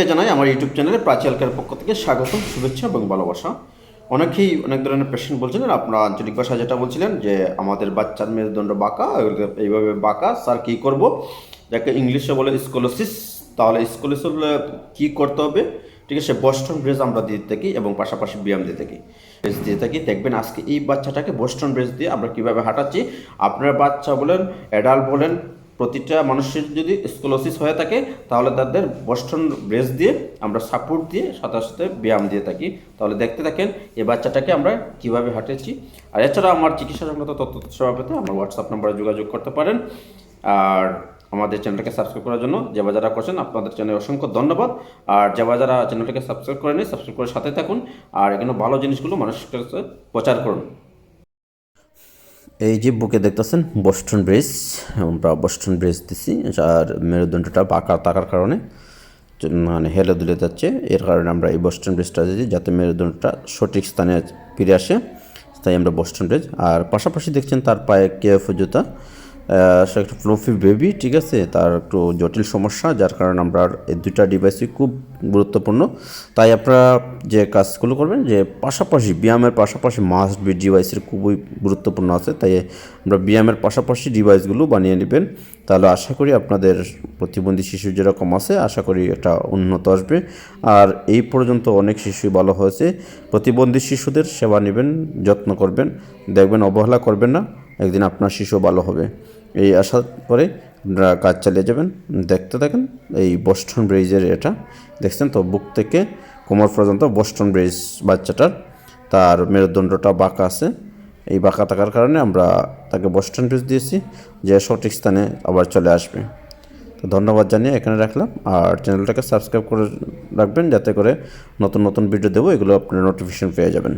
সবাইকে জানাই আমার ইউটিউব চ্যানেলে প্রাচীলকার পক্ষ থেকে স্বাগতম, শুভেচ্ছা এবং ভালোবাসা। অনেকেই অনেক ধরনের পেশেন্ট বলছিলেন, আপনারা আঞ্চলিক ভাষা যেটা বলছিলেন যে, আমাদের বাচ্চার মেরুদণ্ড বাঁকা এইভাবে বাঁকা, স্যার কী করব? যাকে ইংলিশে বলে স্কোলোসিস, তাহলে স্কোলোসিস কী করতে হবে? ঠিক আছে বস্টন ব্রেজ আমরা দিয়ে থাকি এবং পাশাপাশি ব্যায়াম দিয়ে থাকি। ব্রেজ দিয়ে থাকি, দেখবেন আজকে এই বাচ্চাটাকে বস্টন ব্রেজ দিয়ে আমরা কীভাবে হাঁটাচ্ছি? আপনার বাচ্চা বলেন অ্যাডাল্ট বলেন প্রতিটা মানুষের যদি স্কোলোসিস হয়ে থাকে, তাহলে তাদের বস্টন ব্রেস দিয়ে আমরা সাপোর্ট দিয়ে সাথে সাথে ব্যায়াম দিয়ে থাকি। তাহলে দেখতে থাকেন এই বাচ্চাটাকে আমরা কীভাবে হাঁটেছি। আর এছাড়া আমার চিকিৎসা সংক্রান্ত তথ্য সেবা পেতে আমার হোয়াটসঅ্যাপ নাম্বারে যোগাযোগ করতে পারেন। আর আমাদের চ্যানেলটাকে সাবস্ক্রাইব করার জন্য যে যারা করছেন, আপনাদের চ্যানেলে অসংখ্য ধন্যবাদ। আর যে যারা চ্যানেলটাকে সাবস্ক্রাইব করেনি সাবস্ক্রাইব করে সাথে থাকুন। আর এখানে ভালো জিনিসগুলো মানুষের কাছে প্রচার করুন। এই যে বুকে দেখতেছেন বস্টন ব্রিজ আমরা বস্টন ব্রিজ দিছি আর মেরুদণ্ডটা বাঁকা থাকার কারণে মানে হেলে দুলে যাচ্ছে। এর কারণে আমরা এই বস্টন ব্রিজটা দিয়েছি যাতে মেরুদণ্ডটা সঠিক স্থানে ফিরে আসে। তাই আমরা বস্টন ব্রিজ আর পাশাপাশি দেখছেন তার পায়ে কেএফ জুতা। সে একটা ফ্লফি বেবি ঠিক আছে? তার একটু জটিল সমস্যা, যার কারণে আমরা এই দুইটা ডিভাইসই খুব গুরুত্বপূর্ণ। তাই আপনারা যে কাজগুলো করবেন, যে পাশাপাশি ব্যায়ামের পাশাপাশি মাস্ট বি ডিভাইসের খুবই গুরুত্বপূর্ণ আছে, তাই আমরা ব্যায়ামের পাশাপাশি ডিভাইসগুলো বানিয়ে নেবেন। তাহলে আশা করি আপনাদের প্রতিবন্ধী শিশু যেরকম আছে, আশা করি এটা উন্নত আসবে। আর এই পর্যন্ত অনেক শিশুই ভালো হয়েছে। প্রতিবন্ধী শিশুদের সেবা নেবেন, যত্ন করবেন। দেখবেন অবহেলা করবেন না, একদিন আপনার শিশু ভালো হবে। এই আশা করে আপনারা কাজ চালিয়ে যাবেন। দেখতে থাকেন এই বস্টন ব্রিজের এটা। দেখছেন তো, বুক থেকে কোমর পর্যন্ত বস্টন ব্রিজ বাচ্চাটার তার মেরুদণ্ডটা বাঁকা আছে। এই বাঁকা থাকার কারণে আমরা তাকে বস্টন ব্রিজ দিয়েছি, যে সঠিক স্থানে আবার চলে আসবে। তো ধন্যবাদ জানিয়ে এখানে রাখলাম। আর চ্যানেলটাকে সাবস্ক্রাইব করে রাখবেন, যাতে করে নতুন নতুন ভিডিও দেবো, এগুলো আপনার নোটিফিকেশন পেয়ে যাবেন।